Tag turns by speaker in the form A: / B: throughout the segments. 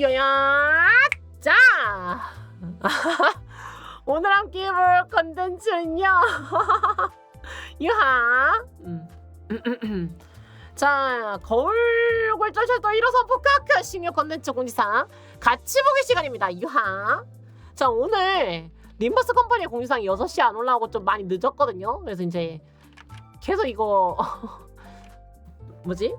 A: 요야 자! 오늘 함께 해볼 컨텐츠는요. 유하. 음. 자 거울 골절절도 1호선 포카크 신규 컨텐츠 공지상 같이 보기 시간입니다 유하. 자 오늘 림버스 컴퍼니 공지상 6시 안 올라오고 좀 많이 늦었거든요. 그래서 이제 계속 이거 뭐지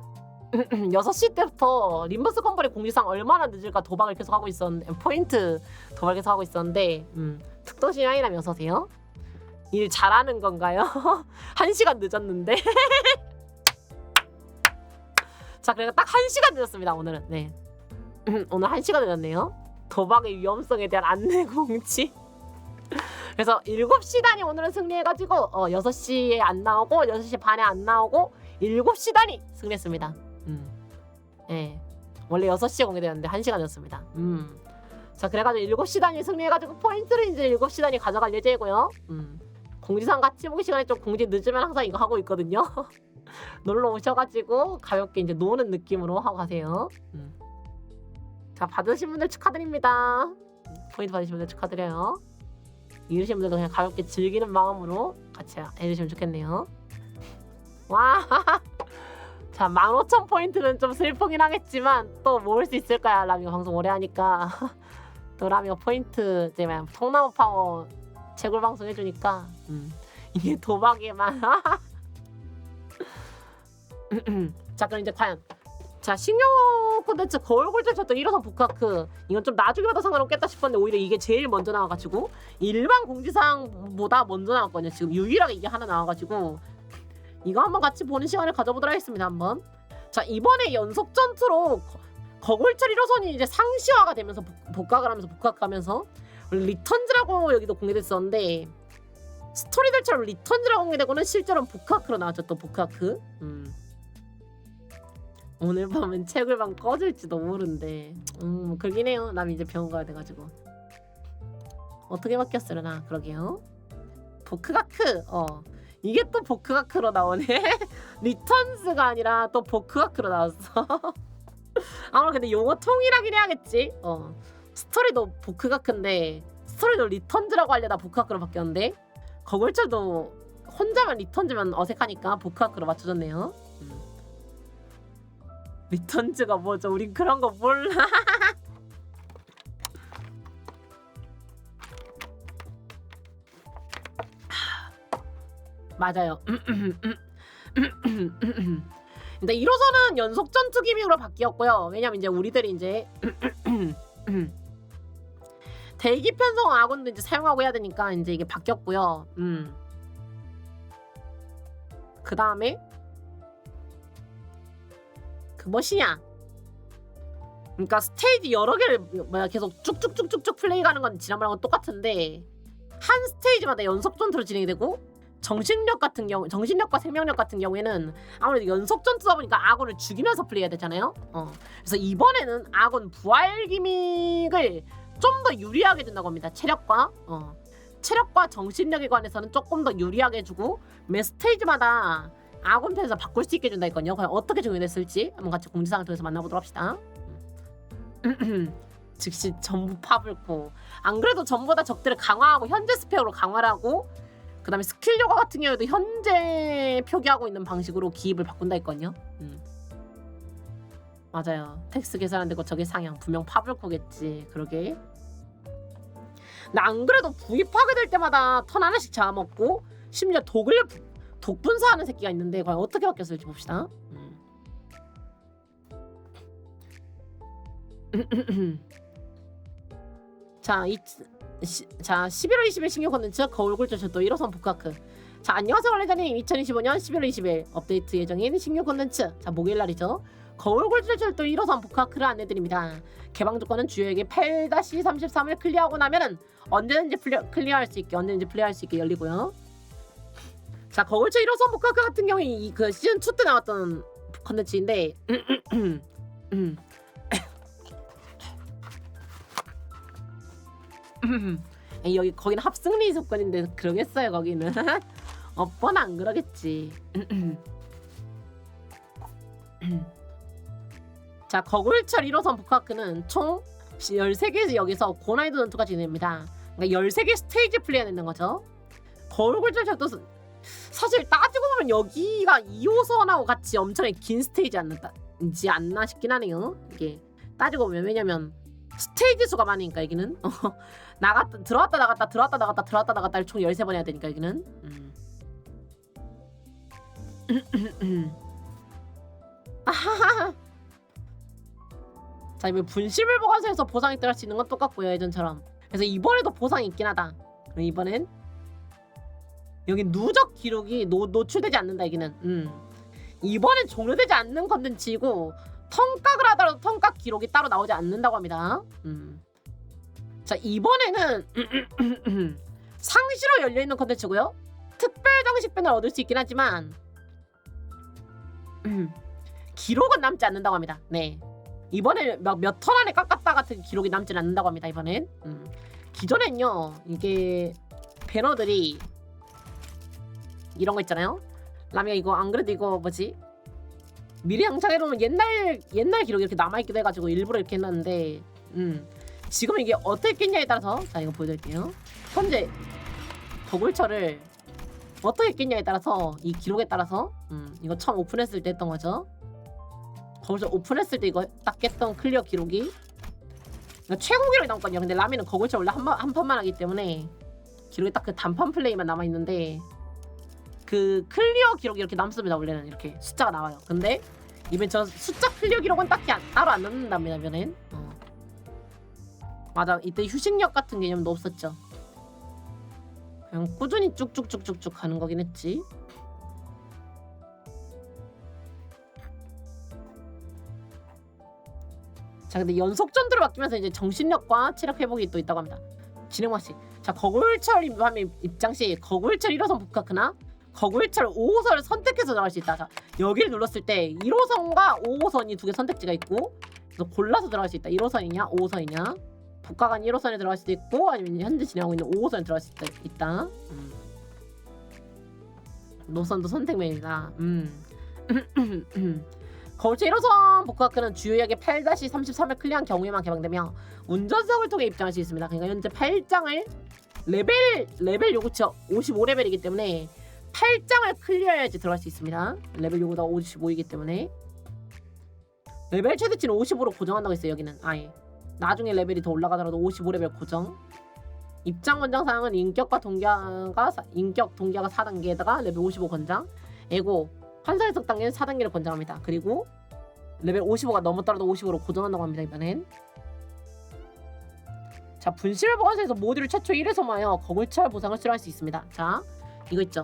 A: 6시 때부터 림버스 컴퍼니 공지상 얼마나 늦을까 도박을 계속 하고 있었는데 포인트 도박을 계속 하고 있었는데 음, 특도시 아이라면 어서세요. 일 잘하는 건가요? 한 시간 늦었는데. 자 그래서 딱 한 시간 늦었습니다 오늘은. 네. 오늘 한 시간 늦었네요. 도박의 위험성에 대한 안내 공지. 그래서 7시 단위 오늘은 승리해가지고 어, 6시에 안 나오고 6시 반에 안 나오고 7시 단위 승리했습니다 음. 예. 원래 6시에 공개되었는데 1시간 졌습니다. 음. 자, 그래가지고 7시 단위 승리해가지고 포인트를 이제 7시 단위 가져갈 예정이고요. 음. 공지상 같이 보기 시간에 좀 공지 늦으면 항상 이거 하고 있거든요. 놀러 오셔가지고 가볍게 이제 노는 느낌으로 하고 가세요. 음. 자, 받으신 분들 축하드립니다. 포인트 받으신 분들 축하드려요. 이으신 분들도 그냥 가볍게 즐기는 마음으로 같이 해주시면 좋겠네요. 와! 자, 15,000포인트는 좀 슬프긴 하겠지만 또 모을 수 있을 거야. 라미가 방송 오래 하니까. 또 라미가 포인트 막 통나무 파워 채굴 방송 해주니까 음, 이게 도박에만. 자, 그럼 이제 과연 자, 신규 콘텐츠 거울 골절쳤던 1호선 북카크 이건 좀 나중에 봐도 상관없겠다 싶었는데 오히려 이게 제일 먼저 나와가지고 일반 공지사항보다 먼저 나왔거든요. 지금 유일하게 이게 하나 나와가지고 이거 한번 같이 보는 시간을 가져보도록 하겠습니다. 한번. 자 이번에 연속 전투로 거- 거골철 1호선이 이제 상시화가 되면서 복- 복각을 하면서 복각하면서 리턴즈라고 여기도 공개됐었는데 스토리들처럼 리턴즈라고 공개되고는 실제로는 복카크로 나왔죠. 또 복카크. 음. 오늘 밤은 채굴방 꺼질지도 모른데 음 그러긴 해요 남 이제 병원 가야 돼가지고 어떻게 바뀌었으려나 그러게요 보크가크 어 이게 또 보크가크로 나오네 리턴스가 아니라 또 보크가크로 나왔어 아무래도 근데 용어 통일하긴 해야겠지 어 스토리도 보크가크인데 스토리도 리턴즈라고 하려다 보크가크로 바뀌었는데 거글절도 혼자만 리턴즈면 어색하니까 보크가크로 맞춰줬네요 음. 리턴즈가 뭐죠? 우린 그런 거 몰라. 맞아요. 근데 1호선은 연속 전투 기믹으로 바뀌었고요. 왜냐면 이제 우리들이 이제 대기 편성 아군도 이제 사용하고 해야 되니까 이제 이게 바뀌었고요. 음. 그 다음에 그 뭐시냐? 그러니까 스테이지 여러 개를 뭐야 계속 쭉쭉쭉쭉쭉 플레이 가는 건 지난번하고 똑같은데 한 스테이지마다 연속 전투로 진행이 되고 정신력 같은 경우 정신력과 생명력 같은 경우에는 아무래도 연속 전투다 보니까 아군을 죽이면서 플레이해야 되잖아요. 어. 그래서 이번에는 아군 부활 기믹을 좀 더 유리하게 준다고 합니다. 체력과 어. 체력과 정신력에 관해서는 조금 더 유리하게 해주고 매 스테이지마다 아군 편에서 바꿀 수 있게 준다 했거든요. 과연 어떻게 적용됐을지 한번 같이 공지사항을 통해서 만나보도록 합시다. 즉시 전부 파블고 안 그래도 전부 다 적들을 강화하고 현재 스펙으로 강화를 하고 그다음에 스킬 요가 같은 경우에도 현재 표기하고 있는 방식으로 기입을 바꾼다 했거든요. 음. 맞아요. 텍스 계산 안 되고 저게 상향 분명 파블코겠지. 그러게. 근데 안 그래도 구입하게 될 때마다 턴 하나씩 잡아먹고 심지어 독을 독분사하는 새끼가 있는데 과연 어떻게 바뀌었을지 봅시다. 음. 자, 이, 시, 자 11월 20일 신규 콘텐츠 거울 굴절쇼도 1호선 북카크 자 안녕하세요 원래자님. 2025년 11월 20일 업데이트 예정인 신규 콘텐츠. 자 목요일 날이죠. 거울 굴절쇼도 1호선 북카크를 안내드립니다. 개방 조건은 주요에게 8-33을 클리어하고 나면은 언제든지 플리어, 클리어할 수 있게 언제든지 플레이할 수 있게 열리고요. 자 거울철 1호선 북카크 같은 경우에 이 그 시즌 2 때 나왔던 콘텐츠인데 음. 에이, 여기 거기는 합승리 조건인데 그러겠어요 거기는 어뻔 안 그러겠지 자 거굴철 1호선 북카크는 총 13개 역에서 고난이도 전투가 진행됩니다. 그러니까 13개 스테이지 플레이가 되는 거죠. 거굴철 전투 사실 따지고 보면 여기가 2호선하고 같이 엄청 긴 스테이지 않는지 않나 싶긴 하네요. 이게 따지고 보면 왜냐면 스테이지 수가 많으니까 여기는 어, 나갔다 들어왔다 나갔다 들어왔다 나갔다 들어왔다 나갔다 총 13번 해야 되니까 여기는 음. 자 이번 분실물 보관소에서 보상이 들어갈 수 있는 건 똑같고요 예전처럼 그래서 이번에도 보상이 있긴 하다 그럼 이번엔 여기 누적 기록이 노, 노출되지 않는다 여기는 음. 이번엔 종료되지 않는 컨텐츠이고 턴각을 하더라도 턴각 기록이 따로 나오지 않는다고 합니다 음. 자 이번에는 상시로 열려있는 컨텐츠고요. 특별 장식변을 얻을 수 있긴 하지만 음, 기록은 남지 않는다고 합니다. 네. 이번에 몇턴 안에 깎았다 같은 기록이 남지 않는다고 합니다 이번엔. 음. 기존엔요 이게 배너들이 이런 거 있잖아요. 라미가 이거 안 그래도 이거 뭐지? 미래 영상에로는 옛날 옛날 기록이 이렇게 남아있기도 해가지고 일부러 이렇게 해놨는데 음 지금 이게 어떻게 깼냐에 따라서 자 이거 보여드릴게요. 현재 더굴철을 어떻게 깼냐에 따라서 이 기록에 따라서 음 이거 처음 오픈했을 때 했던 거죠? 거기서 오픈했을 때 이거 딱 깼던 클리어 기록이 최고 기록이 나왔거든요. 근데 라미는 거굴철 원래 한, 번- 한 판만 하기 때문에 기록이 딱 그 단판 플레이만 남아 있는데 그 클리어 기록이 이렇게 남습니다 원래는. 이렇게 숫자가 나와요. 근데 이번 저 숫자 클리어 기록은 딱히 안- 따로 안 넣는답니다 이번엔. 어. 맞아. 이때 휴식력 같은 개념도 없었죠. 그냥 꾸준히 쭉쭉쭉쭉쭉 가는 거긴 했지. 자 근데 연속 전투를 바뀌면서 이제 정신력과 체력 회복이 또 있다고 합니다. 진행 맛이 자 거굴철 입장 시 거굴철 1호선 북카크나? 거굴철 5호선을 선택해서 들어갈 수 있다. 자 여기를 눌렀을 때 1호선과 5호선이 두 개 선택지가 있고 그래서 골라서 들어갈 수 있다. 1호선이냐 5호선이냐 북가간 1호선에 들어갈 수도 있고 아니면 현재 진행하고 있는 5호선에 들어갈 수 있다, 있다. 음. 노선도 선택면이다 음. 거울체 1호선 복합학교는 주요역의 8-33을 클리어한 경우에만 개방되며 운전석을 통해 입장할 수 있습니다. 그러니까 현재 8장을 레벨 레벨 요구치 55레벨이기 때문에 8장을 클리어해야지 들어갈 수 있습니다. 레벨 요구가 55이기 때문에 레벨 최대치는 55로 고정한다고 했어요. 여기는 아예 나중에 레벨이 더 올라가더라도 55레벨 고정. 입장 권장 사항은 인격과 동기화가 사- 인격 동기화가 4단계에다가 레벨 55 권장. 에고 환사 해석 단계는 4단계를 권장합니다. 그리고 레벨 55가 넘었더라도 55로 고정한다고 합니다. 이번엔. 자 분실 보관소에서 모듈 최초 1회 소모하여 거굴철 보상을 수령할 수 있습니다. 자 이거 있죠.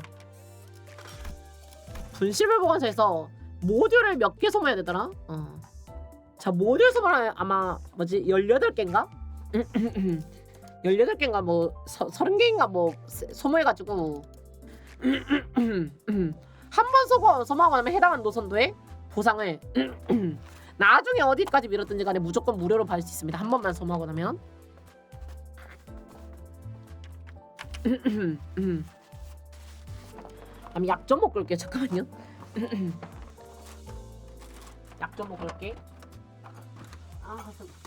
A: 분실물 보관소에서 모듈을 몇 개 소모해야 되더라? 어. 자 모듈 소모는 아마 뭐지 18개인가? 18개인가 뭐 서, 30개인가 뭐 세- 소모해 가지고 한 번 소모, 소모하고 나면 해당하는 노선도에 보상을 나중에 어디까지 밀었든지 간에 무조건 무료로 받을 수 있습니다. 한 번만 소모하고 나면 그럼 약좀 먹고 올게요. 잠깐만요. 약 좀 먹고 올게. 아, 가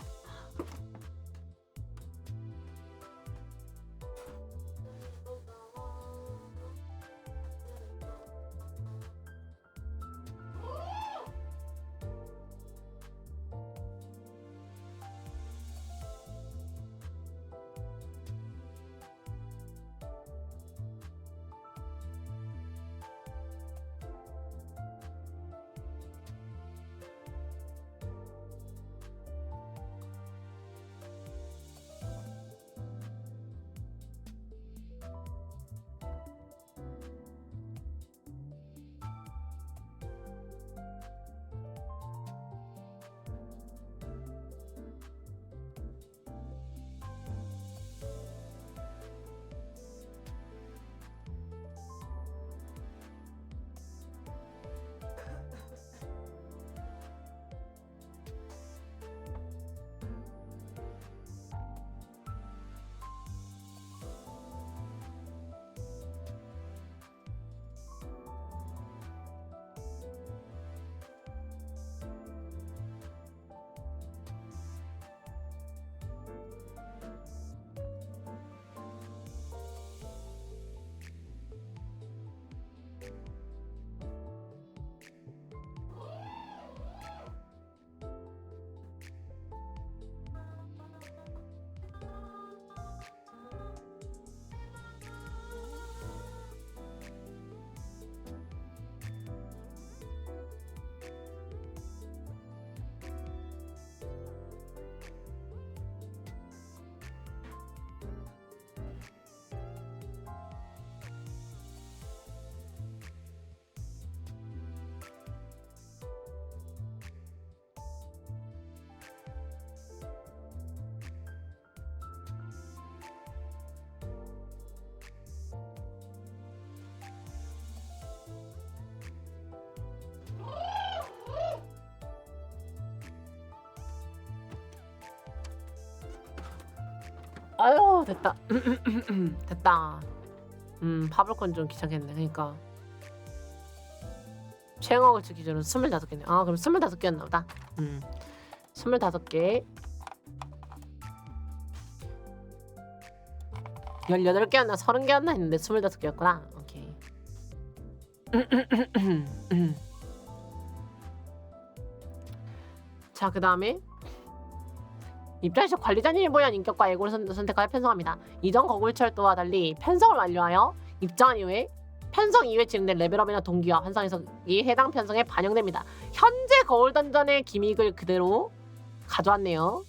A: 아유 됐다. 됐다. 음 파블콘 좀 귀찮겠네. 그러니까. 최영학을치 기준으로 25개네. 아 그럼 25개였나 보다. 음. 25개. 18개였나 30개였나 했는데 25개였구나. 오케이. 자 그 다음에 입장에서 관리자님이 보유한 인격과 예고를 선, 선택하여 편성합니다. 이전 거굴철도와 달리 편성을 완료하여 입장한 이후에 편성 이후에 진행된 레벨업이나 동기와 환상 해석이 해당 편성에 반영됩니다. 현재 거울 던전의 기믹을 그대로 가져왔네요.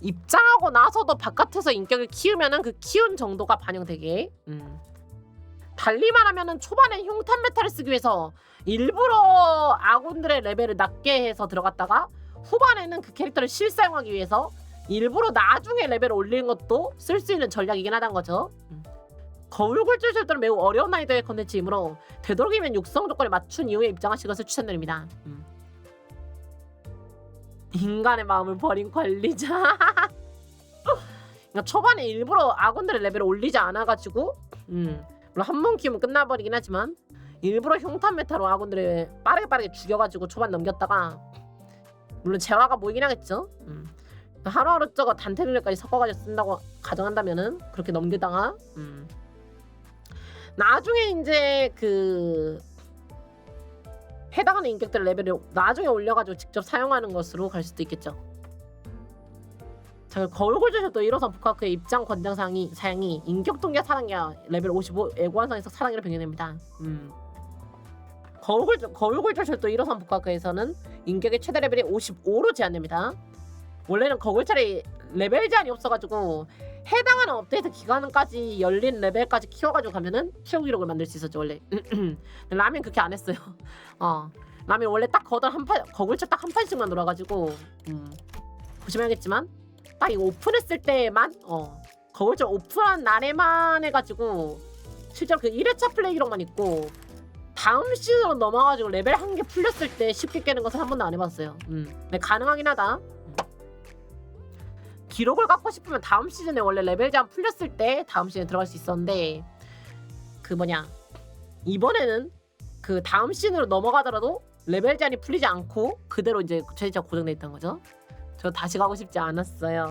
A: 입장하고 나서도 바깥에서 인격을 키우면은 그 키운 정도가 반영되게. 음. 달리 말하면은 초반에 흉탄 메탈을 쓰기 위해서 일부러 아군들의 레벨을 낮게 해서 들어갔다가 후반에는 그 캐릭터를 실사용하기 위해서 일부러 나중에 레벨을 올리는 것도 쓸 수 있는 전략이긴 하단 거죠. 음. 거울굴줄 절도는 매우 어려운 난이도의 컨텐츠이므로 되도록이면 육성 조건에 맞춘 이후에 입장하시는 것을 추천드립니다. 음. 인간의 마음을 버린 관리자. 그러니까 초반에 일부러 아군들의 레벨을 올리지 않아가지고 음. 물론 한 번 키우면 끝나버리긴 하지만 일부러 흉탄 메타로 아군들을 빠르게 빠르게 죽여가지고 초반 넘겼다가 물론 재화가 모이긴 하겠죠. 음. 하루하루 저거 단테 능력까지 섞어가지고 쓴다고 가정한다면은 그렇게 넘기다가 음. 나중에 이제 그 해당하는 인격들 레벨을 나중에 올려가지고 직접 사용하는 것으로 갈 수도 있겠죠. 자, 거울골조셔도 1호선 북학크의 입장 권장 사항이 사양이 인격 동계 사랑이야 레벨 55 애고환상에서 사랑이를 변경됩니다. 음. 거울골 거울골조셔도 1호선 북학크에서는 인격의 최대 레벨이 55로 제한됩니다. 원래는 거울차례 레벨 제한이 없어가지고 해당하는 업데이트 기간까지 열린 레벨까지 키워가지고 가면은 키워 기록을 만들 수 있었죠 원래. 라면 그렇게 안 했어요. 어 라면 원래 딱 거들 한 판, 거울차 딱한 판씩만 놀아가지고 음, 보시면 알겠지만 딱 이거 오픈했을 때만 어 거울차 오픈한 날에만 해가지고 실제로 그 1회차 플레이 기록만 있고 다음 시즌으로 넘어가지고 레벨 한 개 풀렸을 때 쉽게 깨는 것은 한 번도 안 해봤어요. 음, 네, 가능하긴 하다. 기록을 갖고 싶으면 다음 시즌에 원래 레벨 제한 풀렸을 때 다음 시즌에 들어갈 수 있었는데 그 뭐냐 이번에는 그 다음 시즌으로 넘어가더라도 레벨 제한이 풀리지 않고 그대로 이제 최저가 고정돼 있던 거죠. 저 다시 가고 싶지 않았어요.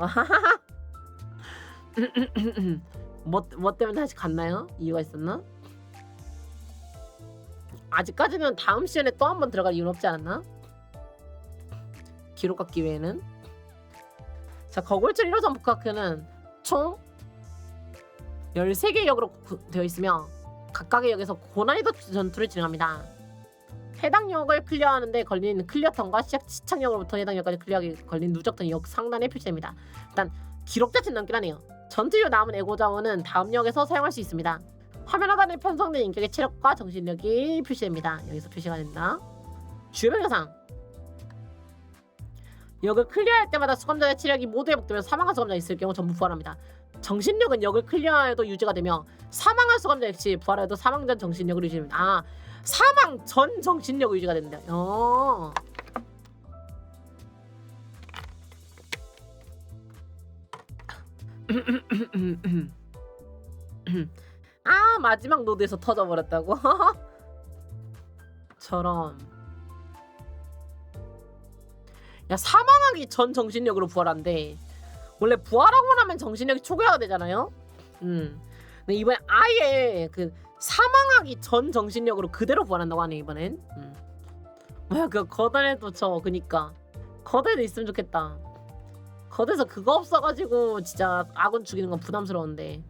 A: 뭐, 뭐 때문에 다시 갔나요? 이유가 있었나? 아직까지는 다음 시즌에 또 한 번 들어갈 이유는 없지 않았나? 기록 갖기 위해는 자 거골절 1호선 북학교는 총 13개 역으로 구- 되어 있으며 각각의 역에서 고난이도 전투를 진행합니다. 해당 역을 클리어하는데 걸리는 클리어턴과 시작 시착역으로부터 해당 역까지 클리어하기 걸린 누적턴 역 상단에 표시됩니다. 일단 기록 자체는 남긴 하네요. 전투 이후 남은 에고 자원은 다음 역에서 사용할 수 있습니다. 화면 하단에 편성된 인격의 체력과 정신력이 표시됩니다. 여기서 표시가 된다. 주요 변경 역을 클리어할 때마다 수감자의 체력이 모두 회복되며 사망한 수감자 있을 경우 전부 부활합니다. 정신력은 역을 클리어해도 유지가 되며 사망한 수감자 역시 부활해도 사망 전 정신력을 유지됩니다. 아 사망 전 정신력을 유지가 된다. 어. 아 마지막 노드에서 터져버렸다고? 저런. 야 사망하기 전 정신력으로 부활한대. 원래 부활하고 나면 정신력이 초기화가 되잖아요? 음. 근데 이번에 아예 그 사망하기 전 정신력으로 그대로 부활한다고 하네 이번엔. 음. 그 거단에도 저 그니까. 거대도 있으면 좋겠다. 거대에서 그거 없어가지고 진짜 아군 죽이는 건 부담스러운데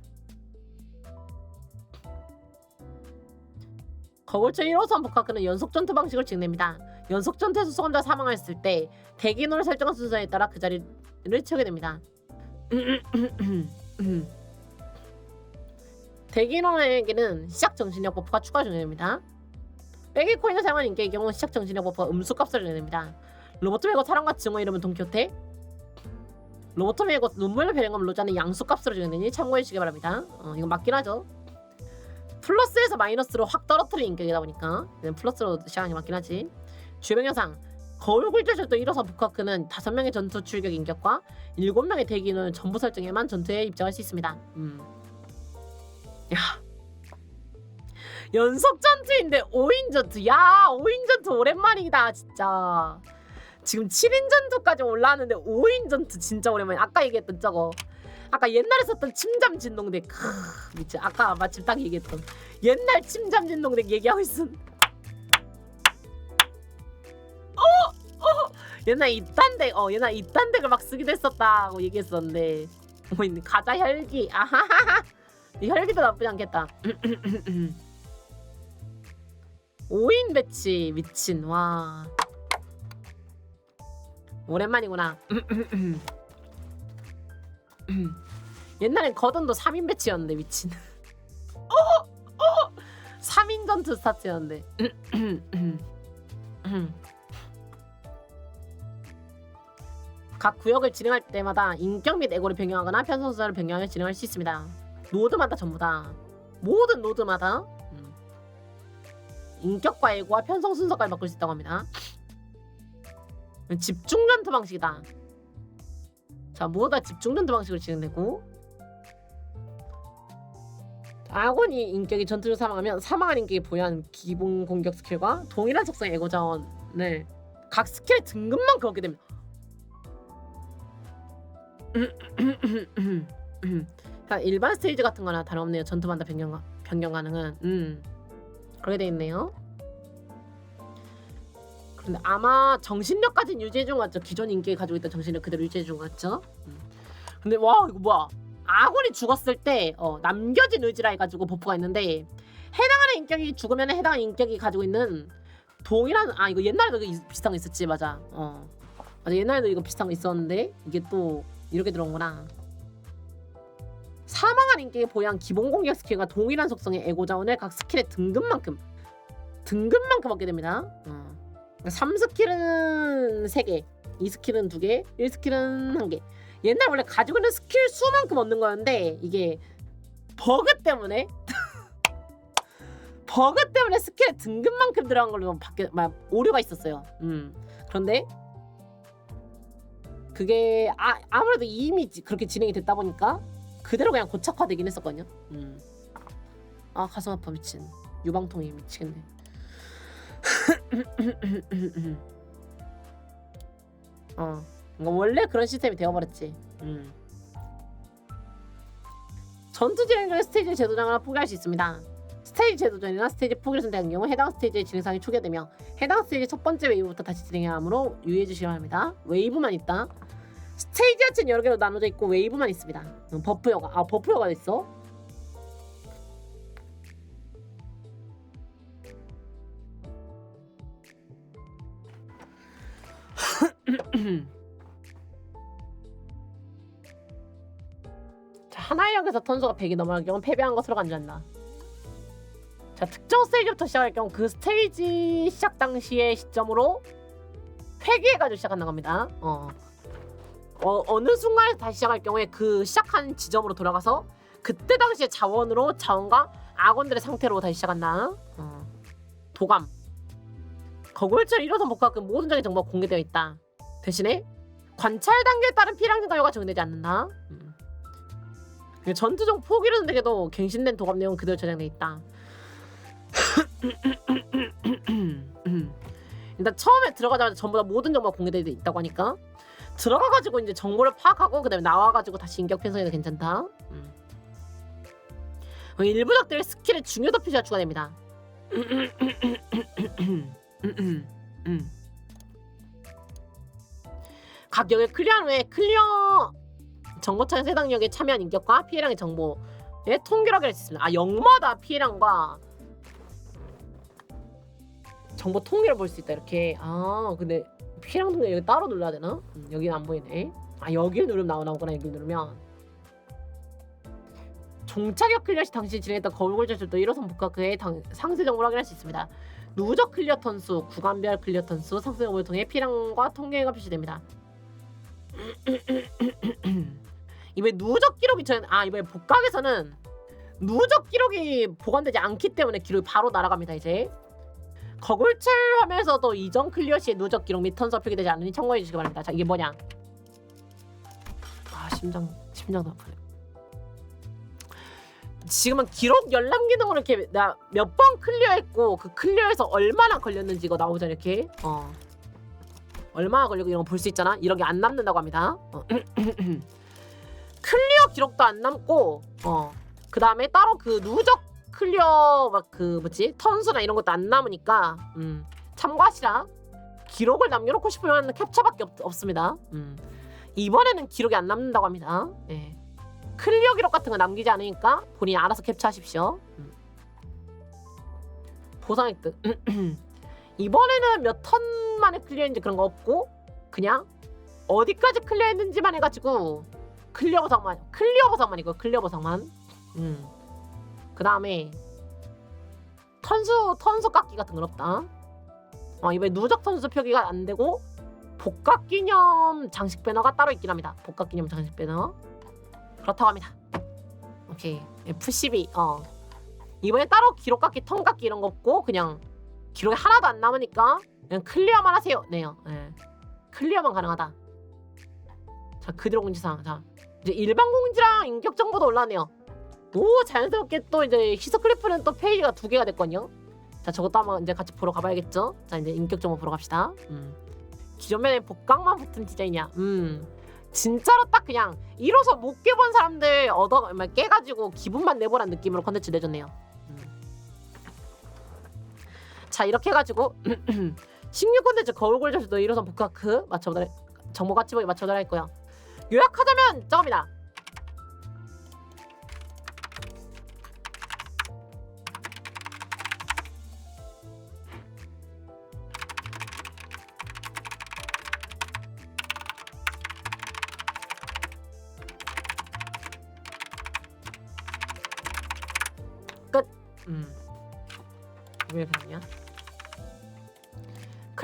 A: 거골체 1호선 복학은 연속 전투 방식을 진행됩니다. 연속 전투에서 수감자 사망했을 때 대기노를 설정한 순서에 따라 그 자리를 채우게 됩니다. 대기노에게는 시작 정신력 버프가 추가 적용됩니다. 빼기 코인을 사용한 인격의 경우 시작 정신력 버프가 음수값을 적용됩니다. 로버트 메고 사람과 증오 이름은 돈키호테 로버트 메고 눈물 배령감 로자는 양수값으로 적용되니 참고해 주시기 바랍니다. 어, 이건 맞긴 하죠. 플러스에서 마이너스로 확 떨어뜨린 인격이다 보니까 그냥 플러스로 시작하는 게 맞긴 하지. 주변 영상 거울 굴절절도 1호선 북카크는 5명의 전투 출격 인격과 7명의 대기는 전부 설정에만 전투에 입장할 수 있습니다. 음. 야. 연속 전투인데 5인 전투. 야, 5인 전투 오랜만이다, 진짜. 지금 7인 전투까지 올라왔는데 5인 전투 진짜 오랜만이야. 아까 얘기했던 저거. 아까 옛날에 썼던 침잠 진동대. 크, 미치. 아까 마침 딱 얘기했던 옛날 침잠 진동대 얘기하고 있음. 옛날 이딴 덱, 어 옛날 이딴 덱을 막 쓰기도 했었다고 얘기했었는데 뭐 있는 가자 혈기, 아하하하, 이 혈기도 나쁘지 않겠다. 5인 배치 미친 와 오랜만이구나. 옛날엔 거든도 3인 배치였는데 미친. 어, 어, 3인 전투 스타트였는데. 각 구역을 진행할 때마다 인격 및 에고를 변경하거나 편성수를 변경하여 진행할 수 있습니다. 노드마다 전부 다 모든 노드마다 음, 인격과 에고와 편성 순서까지 바꿀 수 있다고 합니다. 집중 전투 방식이다. 자, 모두 다 집중 전투 방식으로 진행되고 아군이 인격이 전투로 사망하면 사망한 인격이 보유한 기본 공격 스킬과 동일한 속성의 에고 자원을 각 스킬의 등급만큼 얻게 됩니다. 자, 일반 스테이지 같은 거나 다름없네요. 전투마다 변경 가능은. 음. 그렇게 돼 있네요. 그런데 아마 정신력까지는 유지해 준것 같죠. 기존 인기에 가지고 있던 정신력 그대로 유지해 준것 같죠. 음. 근데 와 이거 뭐야? 아군이 죽었을 때 어, 남겨진 의지라 해가지고 버프가 있는데 해당하는 인격이 죽으면 해당하는 인격이 가지고 있는 동일한 아 이거 옛날에도 비슷한 거 있었지 맞아. 어 맞아 옛날에도 이거 비슷한 거 있었는데 이게 또 이렇게 들어온구나. 사망한 인격이 보유한 기본 공격 스킬과 동일한 속성의 에고 자원을 각 스킬의 등급만큼 등급만큼 얻게 됩니다. 어. 3스킬은 3개, 2스킬은 2개, 1스킬은 1개. 옛날 원래 가지고 있는 스킬 수만큼 얻는 거였는데 이게 버그 때문에 버그 때문에 스킬의 등급만큼 들어간 걸로 바뀌 막 오류가 있었어요. 음. 그런데 그게 아, 아무래도 이미 지- 그렇게 진행이 됐다 보니까 그대로 그냥 고착화되긴 했었거든요. 음. 아 가슴 아파 미친 유방통이 미치겠네. 어, 뭔가 원래 그런 시스템이 되어버렸지. 음. 전투 진행 중에 스테이지 제도장을 포기할 수 있습니다. 스테이지 제도전이나 스테이지 포기를 선택한 경우 해당 스테이지의 진행상이 초기화되며 해당 스테이지 첫 번째 웨이브부터 다시 진행해야 하므로 유의해 주시기 바랍니다. 웨이브만 있다. 스테이지 자체는 여러 개로 나눠져 있고 웨이브만 있습니다. 음, 버프 효과. 아 버프 효과도 있어? 자, 하나의 역에서 턴수가 100이 넘어갈 경우 패배한 것으로 간주한다. 자, 특정 스테이지부터 시작할 경우 그 스테이지 시작 당시의 시점으로 회귀해가지고 시작한다는 겁니다. 어. 어, 어느 순간에 다시 시작할 경우에 그 시작한 지점으로 돌아가서 그때 당시의 자원으로 자원과 악원들의 상태로 다시 시작한다. 어. 도감. 거골절 1호선 복합 그 모든 적인 정보가 공개되어 있다. 대신에 관찰 단계에 따른 피랑 증가요가 적용되지 않는다. 음. 그리고 전투종 포기로 선택에도 갱신된 도감 내용 그대로 저장돼 있다. 일단 처음에 들어가자마자 전부 다 모든 정보가 공개되어 있다고 하니까 들어가가지고 이제 정보를 파악하고 그다음에 나와가지고 다시 인격 편성해도 괜찮다. 음. 어, 일부 적들의 스킬의 중요도 표시가 추가됩니다. 각 역을 클리어한 후에 클리어 정보창 해당 역에 참여한 인격과 피해량의 정보에 통계를 할수 있습니다. 아 역마다 피해량과 정보 통계를 볼 수 있다 이렇게. 아 근데 피해량 통계 여기 따로 눌러야 되나? 음, 여기는 안 보이네. 아 여기를 누르면 나오나 보구나 여기 누르면. 종착역 클리어 시 당시 진행했던 거울골절도 1호선 복합 그의 당, 상세 정보를 확인할 수 있습니다. 누적 클리어 턴수, 구간별 클리어 턴수, 상세 정보를 통해 피량과 통계가 표시됩니다. 이번에 누적 기록이 전, 아 이번에 복각에서는 누적 기록이 보관되지 않기 때문에 기록이 바로 날아갑니다 이제. 거굴철 하면서도 이전 클리어 시의 누적 기록 및 턴서 표기되지 않으니 참고해 주시기 바랍니다. 자 이게 뭐냐? 아 심장 심장도 아프네. 지금은 기록 열람 기능으로 이렇게 나 몇 번 클리어했고 그 클리어해서 얼마나 걸렸는지 이거 나오잖아 이렇게 어 얼마나 걸리고 이런 거 볼 수 있잖아 이런 게 안 남는다고 합니다 어. 클리어 기록도 안 남고 어 그 다음에 따로 그 누적 클리어 막 그 뭐지 턴수나 이런 것도 안 남으니까 음 참고하시라 기록을 남겨놓고 싶으면 캡처밖에 없, 없습니다 음 이번에는 기록이 안 남는다고 합니다 예. 클리어 기록 같은 거 남기지 않으니까 본인이 알아서 캡처하십시오. 음. 보상 획득. 이번에는 몇 턴 만에 클리어했는지 그런 거 없고 그냥 어디까지 클리어했는지만 해가지고 클리어 보상만 클리어 보상만 이거 클리어 보상만. 음. 그 다음에 턴수 턴수 깎기 같은 건 없다. 어 이번에 누적 턴수 표기가 안 되고 복각 기념 장식 배너가 따로 있긴 합니다. 복각 기념 장식 배너. 그렇다고 합니다. 오케이 F12 어 이번에 따로 기록 깎기 턴 깎기 이런 거 없고 그냥 기록이 하나도 안 남으니까 그냥 클리어만 하세요. 네요. 네. 클리어만 가능하다. 자 그대로 공지사항 자 이제 일반 공지랑 인격 정보도 올라네요. 오 자연스럽게 또 이제 히스클리프는 또 페이지가 두 개가 됐거든요. 자 저것도 한번 이제 같이 보러 가봐야겠죠. 자 이제 인격 정보 보러 갑시다. 음. 기존면에 복각만 붙은 디자인이야. 음. 진짜로 딱 그냥 이로서 못 깨본 사람들 얻어 막 깨가지고 기분만 내보란 느낌으로 컨텐츠 내줬네요. 음. 자 이렇게 해가지고 신규 컨텐츠 거울골절도 이로선 복카크 맞춰보도록 정보 같이 보기 맞춰보도록 할 거야. 요약하자면 저겁니다. 음. 왜 하냐?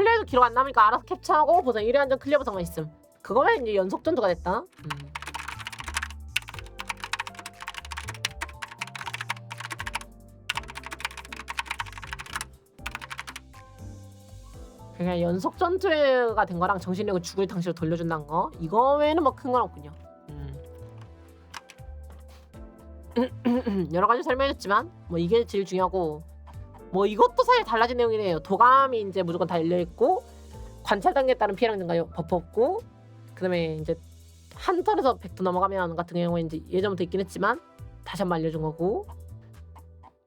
A: 클리어도 기록 안 남으니까 알아서 캡처하고 보상 1회 한정 클리어 보상만 있음. 그거면 이제 연속 전투가 됐다. 음. 그냥 연속 전투가 된 거랑 정신력을 죽을 당시로 돌려준다는 거 이거 외에는 뭐 큰 건 없군요. 음. 여러 가지 설명했지만 뭐 이게 제일 중요하고 뭐 이것도 사실 달라진 내용이네요. 도감이 이제 무조건 다 열려 있고 관찰 단계에 따른 피해량 증가 버프 없고 그다음에 이제 한 턴에서 100도 넘어가면 같은 경우에 이제 예전부터 있긴 했지만 다시 한번 알려준 거고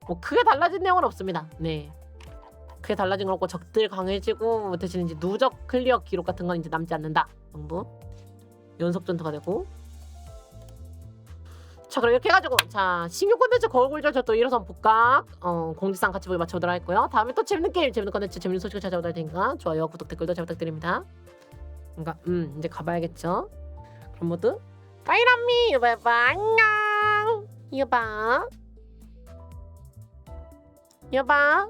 A: 뭐 크게 달라진 내용은 없습니다. 네. 크게 달라진 건 없고 적들 강해지고 대신 이제 누적 클리어 기록 같은 건 이제 남지 않는다 정도 연속 전투가 되고 자 그럼 이렇게 해가지고 자 신규 콘텐츠 거울골절 저또 일어선 복각 어 공지사항 같이 보기 맞춰보도록 할거요. 다음에 또 재밌는 게임 재밌는 콘텐츠 재밌는 소식을 찾아오도록 할 테니까 좋아요 구독 댓글도 잘 부탁드립니다. 뭔가 음 이제 가봐야겠죠? 그럼 모두 빠이람미! 이거 봐 안녕! 이거 봐. 이거 봐